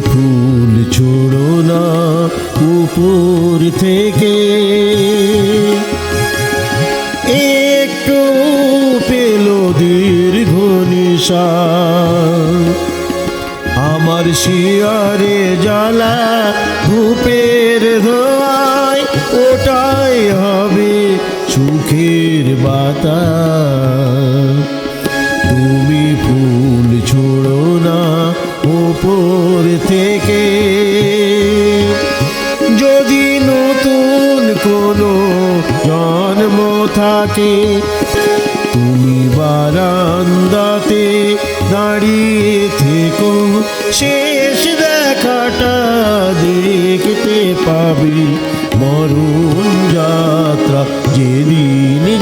ফুল ছোড়ো না উপর থেকে। একটু পেল দীর্ঘ নিশা আমার শিয়ারে জ্বালা ধূপের ধোয়ায়, ওটাই হবে সুখের বাতা ওপর থেকে যদি নতুন কোনো জন্ম থাকে, তুমি বারান্দাতে দাঁড়িয়ে থেকো। শেষ দেখাটা দেখতে পাবি। মরুণ যাত্রা যেদিন